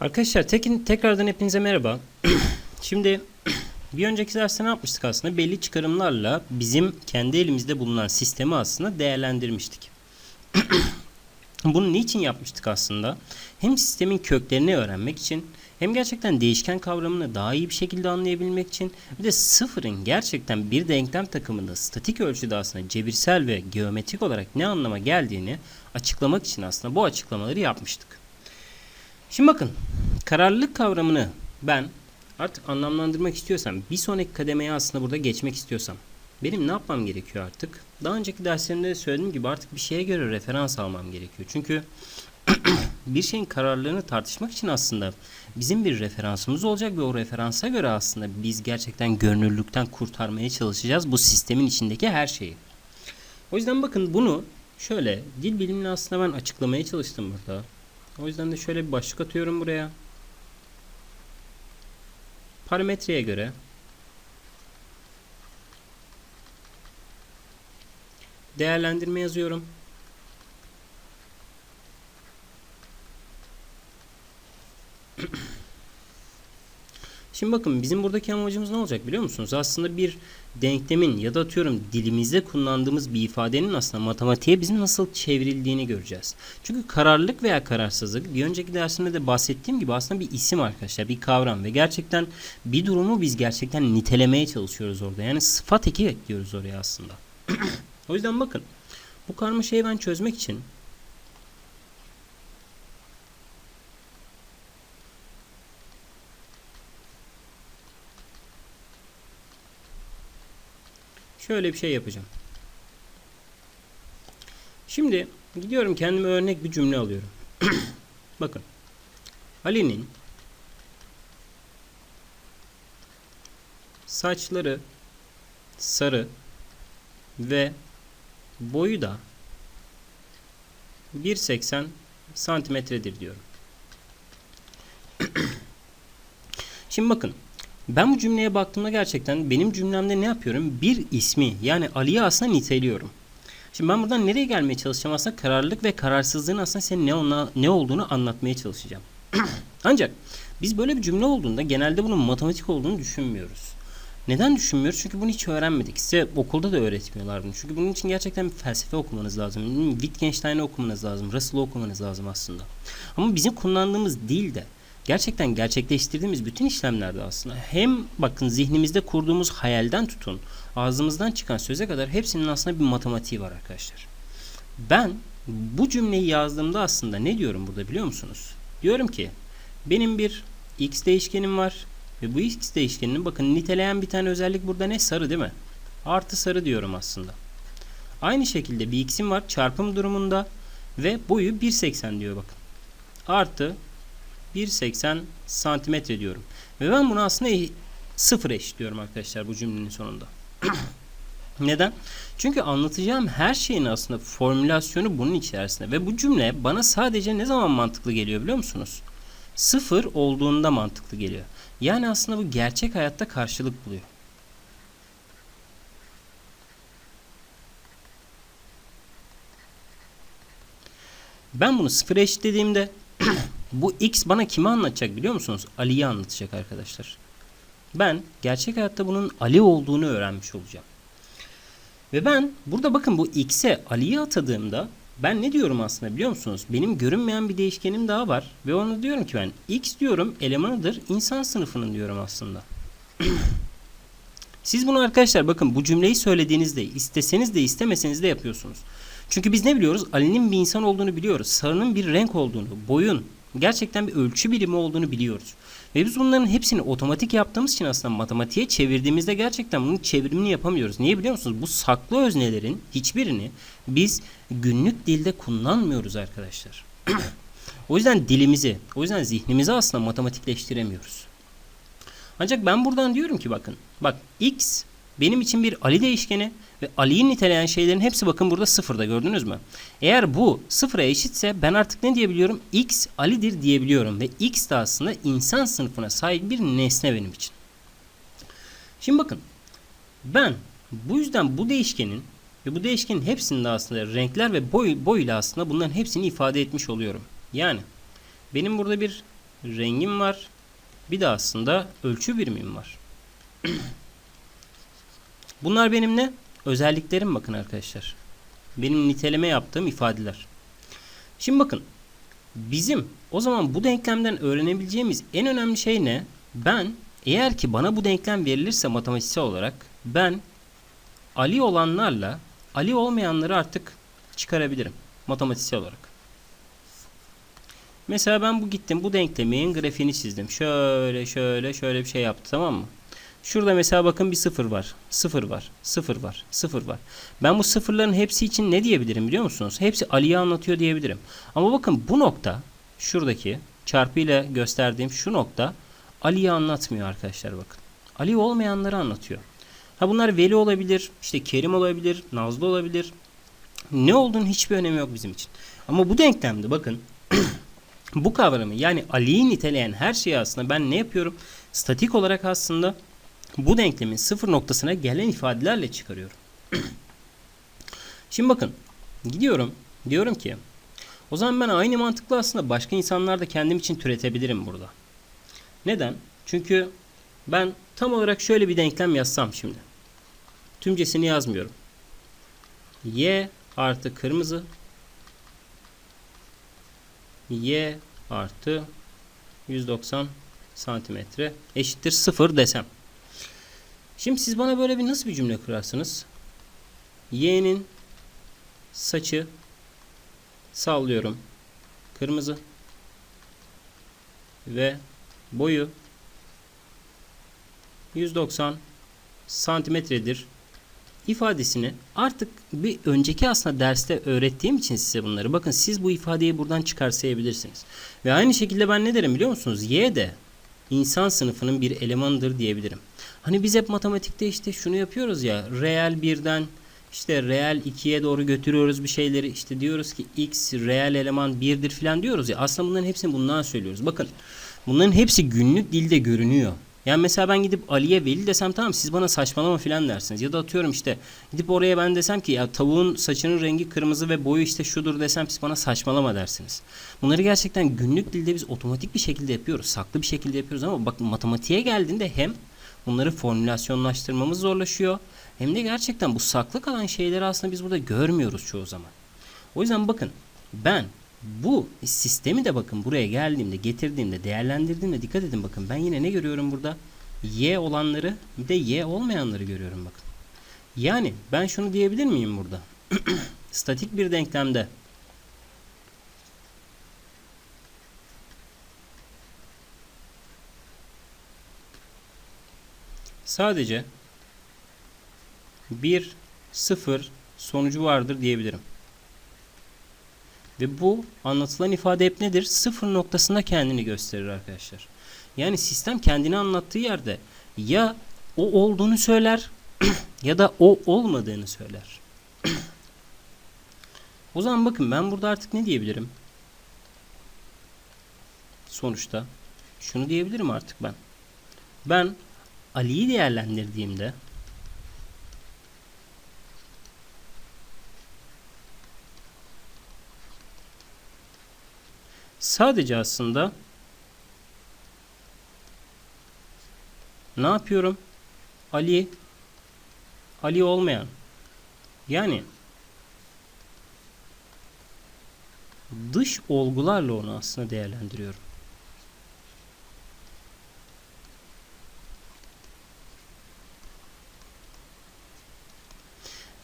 Arkadaşlar tekin, tekrardan hepinize merhaba. Şimdi bir önceki derste ne yapmıştık aslında? Belli çıkarımlarla bizim kendi elimizde bulunan sistemi aslında değerlendirmiştik. Bunu niçin yapmıştık aslında? Hem sistemin köklerini öğrenmek için hem gerçekten değişken kavramını daha iyi bir şekilde anlayabilmek için bir de sıfırın gerçekten bir denklem takımında statik ölçüde aslında cebirsel ve geometrik olarak ne anlama geldiğini açıklamak için aslında bu açıklamaları yapmıştık. Şimdi bakın kararlılık kavramını ben artık anlamlandırmak istiyorsam bir sonraki kademeye aslında burada geçmek istiyorsam benim ne yapmam gerekiyor artık? Daha önceki derslerimde de söylediğim gibi artık bir şeye göre referans almam gerekiyor. Çünkü bir şeyin kararlılığını tartışmak için aslında bizim bir referansımız olacak ve o referansa göre aslında biz gerçekten görünürlükten kurtarmaya çalışacağız bu sistemin içindeki her şeyi. O yüzden bakın bunu şöyle dil bilimini aslında ben açıklamaya çalıştım burada. O yüzden de şöyle bir başlık atıyorum buraya. Parametreye göre değerlendirme yazıyorum. Şimdi bakın bizim buradaki amacımız ne olacak biliyor musunuz? Aslında bir denklemin ya da atıyorum dilimizde kullandığımız bir ifadenin aslında matematiğe bizim nasıl çevrildiğini göreceğiz. Çünkü kararlılık veya kararsızlık bir önceki dersimde de bahsettiğim gibi aslında bir isim arkadaşlar, bir kavram ve gerçekten bir durumu biz gerçekten nitelemeye çalışıyoruz orada. Yani sıfat eki ekliyoruz oraya aslında. o yüzden bakın bu karmaşayı ben çözmek için Şöyle bir şey yapacağım. Şimdi gidiyorum kendime örnek bir cümle alıyorum. Bakın. Ali'nin saçları sarı ve boyu da 1.80 santimetredir diyorum. Şimdi bakın ben bu cümleye baktığımda gerçekten benim cümlemde ne yapıyorum? Bir ismi yani Ali'yi aslında niteliyorum. Şimdi ben buradan nereye gelmeye çalışacağım? Aslında kararlılık ve kararsızlığın aslında senin ne, ona, ne olduğunu anlatmaya çalışacağım. Ancak biz böyle bir cümle olduğunda genelde bunun matematik olduğunu düşünmüyoruz. Neden düşünmüyoruz? Çünkü bunu hiç öğrenmedik. Size okulda da öğretmiyorlar bunu. Çünkü bunun için gerçekten bir felsefe okumanız lazım. Wittgenstein'i okumanız lazım. Russell'ı okumanız lazım aslında. Ama bizim kullandığımız dil de gerçekten gerçekleştirdiğimiz bütün işlemlerde aslında hem bakın zihnimizde kurduğumuz hayalden tutun ağzımızdan çıkan söze kadar hepsinin aslında bir matematiği var arkadaşlar. Ben bu cümleyi yazdığımda aslında ne diyorum burada biliyor musunuz? Diyorum ki benim bir x değişkenim var ve bu x değişkeninin bakın niteleyen bir tane özellik burada ne? Sarı değil mi? Artı sarı diyorum aslında. Aynı şekilde bir x'im var çarpım durumunda ve boyu 1.80 diyor bakın. Artı 1.80 santimetre diyorum. Ve ben bunu aslında sıfır eşitliyorum arkadaşlar bu cümlenin sonunda. Neden? Çünkü anlatacağım her şeyin aslında formülasyonu bunun içerisinde. Ve bu cümle bana sadece ne zaman mantıklı geliyor biliyor musunuz? Sıfır olduğunda mantıklı geliyor. Yani aslında bu gerçek hayatta karşılık buluyor. Ben bunu sıfır eşitlediğimde bu X bana kimi anlatacak biliyor musunuz? Ali'yi anlatacak arkadaşlar. Ben gerçek hayatta bunun Ali olduğunu öğrenmiş olacağım. Ve ben burada bakın bu X'e Ali'yi atadığımda ben ne diyorum aslında biliyor musunuz? Benim görünmeyen bir değişkenim daha var. Ve onu diyorum ki ben X diyorum elemanıdır insan sınıfının diyorum aslında. Siz bunu arkadaşlar bakın bu cümleyi söylediğinizde isteseniz de istemeseniz de yapıyorsunuz. Çünkü biz ne biliyoruz? Ali'nin bir insan olduğunu biliyoruz. Sarının bir renk olduğunu, boyun, gerçekten bir ölçü birimi olduğunu biliyoruz. Ve biz bunların hepsini otomatik yaptığımız için aslında matematiğe çevirdiğimizde gerçekten bunun çevrimini yapamıyoruz. Niye biliyor musunuz? Bu saklı öznelerin hiçbirini biz günlük dilde kullanmıyoruz arkadaşlar. o yüzden dilimizi, o yüzden zihnimizi aslında matematikleştiremiyoruz. Ancak ben buradan diyorum ki bakın, bak x benim için bir Ali değişkeni ve Ali'yi niteleyen şeylerin hepsi bakın burada sıfırda gördünüz mü? Eğer bu sıfıra eşitse ben artık ne diyebiliyorum? X Ali'dir diyebiliyorum ve X de aslında insan sınıfına sahip bir nesne benim için. Şimdi bakın ben bu yüzden bu değişkenin ve bu değişkenin hepsinde aslında renkler ve boy, boy ile aslında bunların hepsini ifade etmiş oluyorum. Yani benim burada bir rengim var. Bir de aslında ölçü birimim var. Bunlar benim ne? Özelliklerim bakın arkadaşlar. Benim niteleme yaptığım ifadeler. Şimdi bakın. Bizim o zaman bu denklemden öğrenebileceğimiz en önemli şey ne? Ben eğer ki bana bu denklem verilirse matematiksel olarak ben Ali olanlarla Ali olmayanları artık çıkarabilirim matematiksel olarak. Mesela ben bu gittim bu denklemin grafiğini çizdim. Şöyle şöyle şöyle bir şey yaptı tamam mı? Şurada mesela bakın bir sıfır var. Sıfır var. Sıfır var. Sıfır var. Ben bu sıfırların hepsi için ne diyebilirim biliyor musunuz? Hepsi Ali'yi anlatıyor diyebilirim. Ama bakın bu nokta şuradaki çarpıyla gösterdiğim şu nokta Ali'yi anlatmıyor arkadaşlar bakın. Ali olmayanları anlatıyor. Ha bunlar Veli olabilir, işte Kerim olabilir, Nazlı olabilir. Ne olduğunu hiçbir önemi yok bizim için. Ama bu denklemde bakın bu kavramı yani Ali'yi niteleyen her şeyi aslında ben ne yapıyorum? Statik olarak aslında bu denklemin sıfır noktasına gelen ifadelerle çıkarıyorum. Şimdi bakın gidiyorum diyorum ki o zaman ben aynı mantıkla aslında başka insanlar da kendim için türetebilirim burada. Neden? Çünkü ben tam olarak şöyle bir denklem yazsam şimdi. Tümcesini yazmıyorum. Y artı kırmızı Y artı 190 santimetre eşittir 0 desem. Şimdi siz bana böyle bir nasıl bir cümle kurarsınız? Y'nin saçı sallıyorum kırmızı ve boyu 190 santimetredir ifadesini artık bir önceki aslında derste öğrettiğim için size bunları bakın siz bu ifadeyi buradan çıkarsayabilirsiniz. Ve aynı şekilde ben ne derim biliyor musunuz? Y de insan sınıfının bir elemanıdır diyebilirim. Hani biz hep matematikte işte şunu yapıyoruz ya reel birden işte reel 2'ye doğru götürüyoruz bir şeyleri işte diyoruz ki x reel eleman 1'dir falan diyoruz ya aslında bunların hepsini bundan söylüyoruz. Bakın bunların hepsi günlük dilde görünüyor. Yani mesela ben gidip Ali'ye Veli desem tamam siz bana saçmalama filan dersiniz. Ya da atıyorum işte gidip oraya ben desem ki ya tavuğun saçının rengi kırmızı ve boyu işte şudur desem siz bana saçmalama dersiniz. Bunları gerçekten günlük dilde biz otomatik bir şekilde yapıyoruz. Saklı bir şekilde yapıyoruz ama bak matematiğe geldiğinde hem bunları formülasyonlaştırmamız zorlaşıyor. Hem de gerçekten bu saklı kalan şeyleri aslında biz burada görmüyoruz çoğu zaman. O yüzden bakın ben bu sistemi de bakın buraya geldiğimde, getirdiğimde, değerlendirdiğimde dikkat edin bakın. Ben yine ne görüyorum burada? Y olanları bir de Y olmayanları görüyorum bakın. Yani ben şunu diyebilir miyim burada? Statik bir denklemde sadece 1 0 sonucu vardır diyebilirim. Ve bu anlatılan ifade hep nedir? Sıfır noktasında kendini gösterir arkadaşlar. Yani sistem kendini anlattığı yerde ya o olduğunu söyler ya da o olmadığını söyler. o zaman bakın ben burada artık ne diyebilirim? Sonuçta şunu diyebilirim artık ben. Ben Ali'yi değerlendirdiğimde Sadece aslında ne yapıyorum? Ali Ali olmayan yani dış olgularla onu aslında değerlendiriyorum.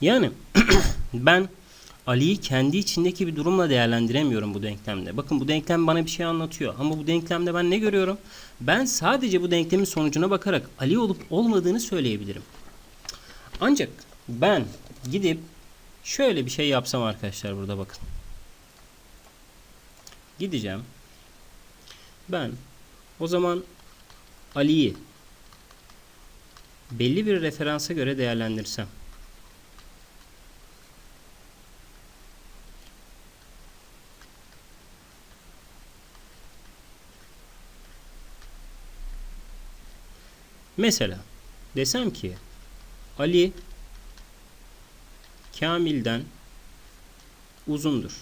Yani ben Ali'yi kendi içindeki bir durumla değerlendiremiyorum bu denklemde. Bakın bu denklem bana bir şey anlatıyor. Ama bu denklemde ben ne görüyorum? Ben sadece bu denklemin sonucuna bakarak Ali olup olmadığını söyleyebilirim. Ancak ben gidip şöyle bir şey yapsam arkadaşlar burada bakın. Gideceğim. Ben o zaman Ali'yi belli bir referansa göre değerlendirsem. Mesela desem ki Ali Kamil'den uzundur.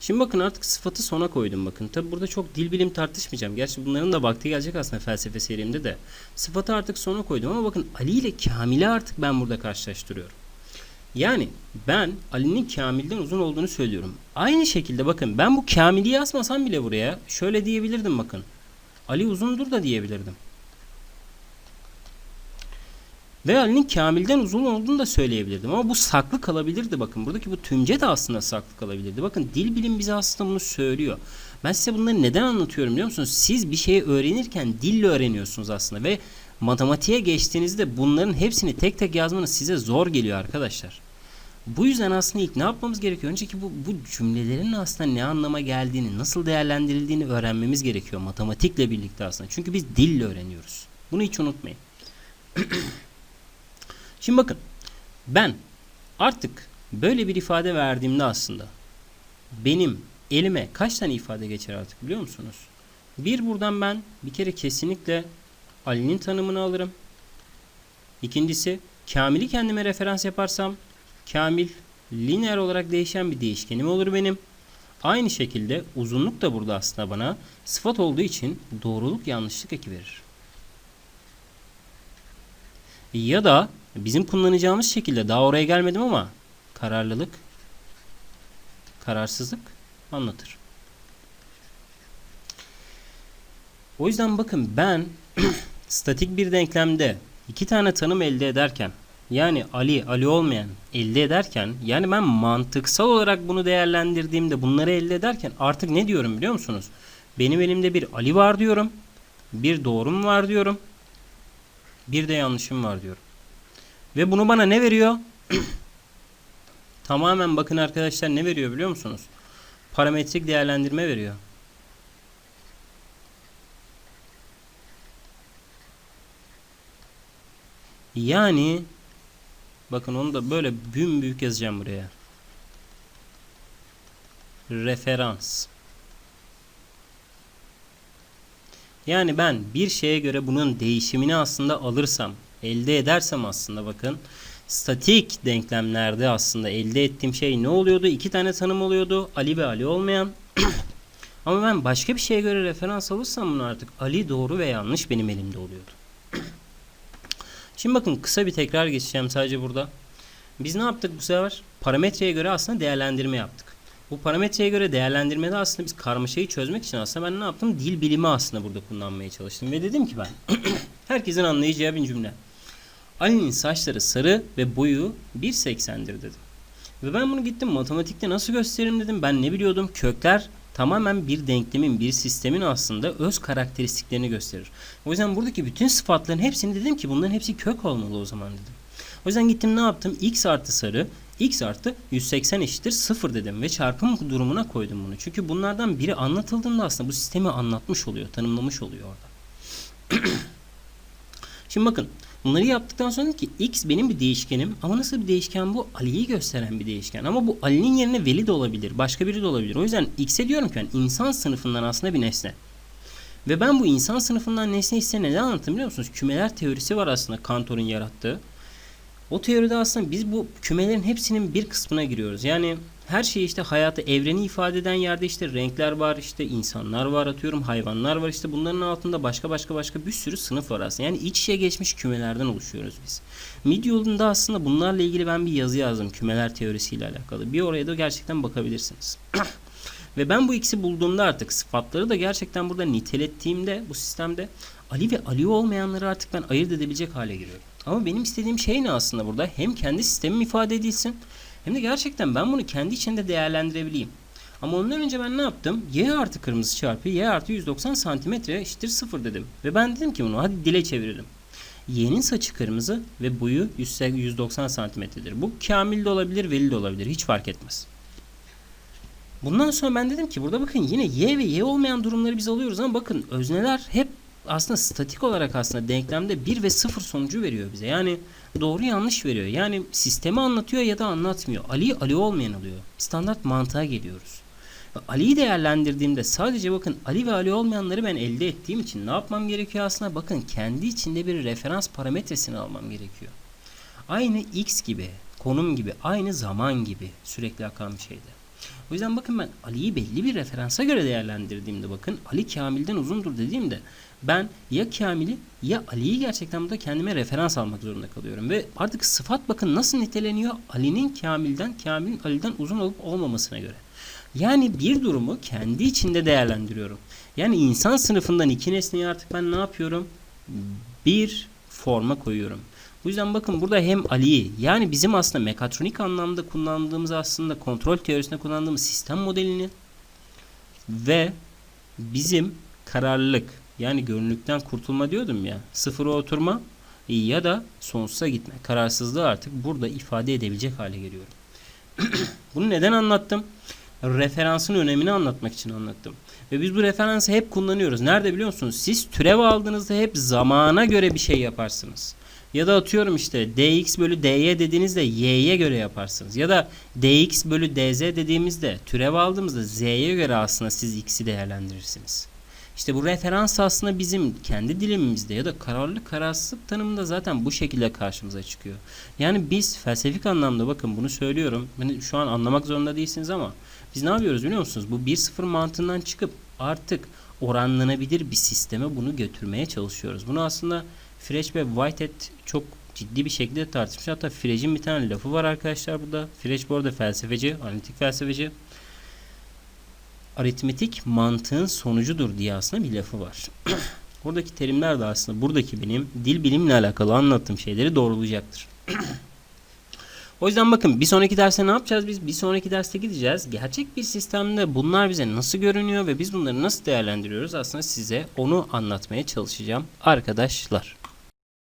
Şimdi bakın artık sıfatı sona koydum bakın. Tabi burada çok dil bilim tartışmayacağım. Gerçi bunların da vakti gelecek aslında felsefe serimde de. Sıfatı artık sona koydum ama bakın Ali ile Kamil'i artık ben burada karşılaştırıyorum. Yani ben Ali'nin Kamil'den uzun olduğunu söylüyorum. Aynı şekilde bakın ben bu Kamil'i yazmasam bile buraya şöyle diyebilirdim bakın. Ali uzundur da diyebilirdim. Ve Ali'nin Kamil'den uzun olduğunu da söyleyebilirdim. Ama bu saklı kalabilirdi bakın. Buradaki bu tümce de aslında saklı kalabilirdi. Bakın dil bilim bize aslında bunu söylüyor. Ben size bunları neden anlatıyorum biliyor musunuz? Siz bir şeyi öğrenirken dille öğreniyorsunuz aslında. Ve matematiğe geçtiğinizde bunların hepsini tek tek yazmanız size zor geliyor arkadaşlar. Bu yüzden aslında ilk ne yapmamız gerekiyor? Önceki bu, bu cümlelerin aslında ne anlama geldiğini, nasıl değerlendirildiğini öğrenmemiz gerekiyor matematikle birlikte aslında. Çünkü biz dille öğreniyoruz. Bunu hiç unutmayın. Şimdi bakın ben artık böyle bir ifade verdiğimde aslında benim elime kaç tane ifade geçer artık biliyor musunuz? Bir buradan ben bir kere kesinlikle Ali'nin tanımını alırım. İkincisi Kamil'i kendime referans yaparsam Kamil lineer olarak değişen bir değişkenim olur benim. Aynı şekilde uzunluk da burada aslında bana sıfat olduğu için doğruluk yanlışlık eki verir. Ya da bizim kullanacağımız şekilde daha oraya gelmedim ama kararlılık, kararsızlık anlatır. O yüzden bakın ben statik bir denklemde iki tane tanım elde ederken yani Ali, Ali olmayan elde ederken yani ben mantıksal olarak bunu değerlendirdiğimde bunları elde ederken artık ne diyorum biliyor musunuz? Benim elimde bir Ali var diyorum. Bir doğrum var diyorum. Bir de yanlışım var diyorum. Ve bunu bana ne veriyor? Tamamen bakın arkadaşlar ne veriyor biliyor musunuz? Parametrik değerlendirme veriyor. Yani bakın onu da böyle büyük büyük yazacağım buraya. Referans. Yani ben bir şeye göre bunun değişimini aslında alırsam, elde edersem aslında bakın statik denklemlerde aslında elde ettiğim şey ne oluyordu? İki tane tanım oluyordu. Ali ve Ali olmayan. Ama ben başka bir şeye göre referans alırsam bunu artık Ali doğru ve yanlış benim elimde oluyordu. Şimdi bakın kısa bir tekrar geçeceğim sadece burada. Biz ne yaptık bu sefer? Parametreye göre aslında değerlendirme yaptık. Bu parametreye göre değerlendirmede aslında biz karmaşayı çözmek için aslında ben ne yaptım? Dil bilimi aslında burada kullanmaya çalıştım. Ve dedim ki ben herkesin anlayacağı bir cümle. Ali'nin saçları sarı ve boyu 1.80'dir dedim. Ve ben bunu gittim matematikte nasıl gösteririm dedim. Ben ne biliyordum? Kökler tamamen bir denklemin, bir sistemin aslında öz karakteristiklerini gösterir. O yüzden buradaki bütün sıfatların hepsini dedim ki bunların hepsi kök olmalı o zaman dedim. O yüzden gittim ne yaptım? X artı sarı, X artı 180 eşittir 0 dedim ve çarpım durumuna koydum bunu. Çünkü bunlardan biri anlatıldığında aslında bu sistemi anlatmış oluyor, tanımlamış oluyor orada. Şimdi bakın Bunları yaptıktan sonra ki x benim bir değişkenim ama nasıl bir değişken bu? Ali'yi gösteren bir değişken. Ama bu Ali'nin yerine Veli de olabilir. Başka biri de olabilir. O yüzden x'e diyorum ki yani insan sınıfından aslında bir nesne. Ve ben bu insan sınıfından nesne ise neden anlattım biliyor musunuz? Kümeler teorisi var aslında Cantor'un yarattığı. O teoride aslında biz bu kümelerin hepsinin bir kısmına giriyoruz. Yani her şey işte hayatı, evreni ifade eden yerde işte renkler var, işte insanlar var atıyorum, hayvanlar var işte bunların altında başka başka başka bir sürü sınıf var aslında. Yani iç içe geçmiş kümelerden oluşuyoruz biz. Mid yolunda aslında bunlarla ilgili ben bir yazı yazdım kümeler teorisiyle alakalı. Bir oraya da gerçekten bakabilirsiniz. ve ben bu ikisi bulduğumda artık sıfatları da gerçekten burada nitelettiğimde bu sistemde Ali ve Ali olmayanları artık ben ayırt edebilecek hale giriyorum. Ama benim istediğim şey ne aslında burada? Hem kendi sistemim ifade edilsin hem de gerçekten ben bunu kendi içinde değerlendirebileyim. Ama ondan önce ben ne yaptım? Y artı kırmızı çarpı Y artı 190 santimetre eşittir 0 dedim. Ve ben dedim ki bunu hadi dile çevirelim. Y'nin saçı kırmızı ve boyu 190 santimetredir. Bu kamil de olabilir, veli de olabilir. Hiç fark etmez. Bundan sonra ben dedim ki burada bakın yine Y ve Y olmayan durumları biz alıyoruz ama bakın özneler hep aslında statik olarak aslında denklemde 1 ve 0 sonucu veriyor bize. Yani doğru yanlış veriyor. Yani sistemi anlatıyor ya da anlatmıyor. Ali Ali olmayan alıyor. Standart mantığa geliyoruz. Ali'yi değerlendirdiğimde sadece bakın Ali ve Ali olmayanları ben elde ettiğim için ne yapmam gerekiyor aslında? Bakın kendi içinde bir referans parametresini almam gerekiyor. Aynı x gibi, konum gibi, aynı zaman gibi sürekli akan bir şeyde. O O yüzden bakın ben Ali'yi belli bir referansa göre değerlendirdiğimde bakın Ali Kamil'den uzundur dediğimde ben ya Kamil'i ya Ali'yi gerçekten burada kendime referans almak zorunda kalıyorum. Ve artık sıfat bakın nasıl niteleniyor? Ali'nin Kamil'den, Kamil'in Ali'den uzun olup olmamasına göre. Yani bir durumu kendi içinde değerlendiriyorum. Yani insan sınıfından iki nesneyi artık ben ne yapıyorum? Bir forma koyuyorum. Bu yüzden bakın burada hem Ali'yi yani bizim aslında mekatronik anlamda kullandığımız aslında kontrol teorisinde kullandığımız sistem modelini ve bizim kararlılık yani görünürlükten kurtulma diyordum ya sıfıra oturma ya da sonsuza gitme kararsızlığı artık burada ifade edebilecek hale geliyorum. Bunu neden anlattım? Referansın önemini anlatmak için anlattım. Ve biz bu referansı hep kullanıyoruz. Nerede biliyor musunuz? Siz türev aldığınızda hep zamana göre bir şey yaparsınız. Ya da atıyorum işte dx bölü dy dediğinizde y'ye göre yaparsınız. Ya da dx bölü dz dediğimizde türev aldığımızda z'ye göre aslında siz x'i değerlendirirsiniz. İşte bu referans aslında bizim kendi dilimimizde ya da kararlı kararsızlık tanımında zaten bu şekilde karşımıza çıkıyor. Yani biz felsefik anlamda bakın bunu söylüyorum. Beni şu an anlamak zorunda değilsiniz ama biz ne yapıyoruz biliyor musunuz? Bu 1-0 mantığından çıkıp artık oranlanabilir bir sisteme bunu götürmeye çalışıyoruz. Bunu aslında Frege ve Whitehead çok ciddi bir şekilde tartışmış. Hatta Frege'in bir tane lafı var arkadaşlar burada. Frege bu arada felsefeci, analitik felsefeci. Aritmetik mantığın sonucudur diye aslında bir lafı var. Buradaki terimler de aslında buradaki benim dil bilimle alakalı anlattığım şeyleri doğrulayacaktır. O yüzden bakın bir sonraki derste ne yapacağız biz? Bir sonraki derste gideceğiz. Gerçek bir sistemde bunlar bize nasıl görünüyor ve biz bunları nasıl değerlendiriyoruz? Aslında size onu anlatmaya çalışacağım arkadaşlar.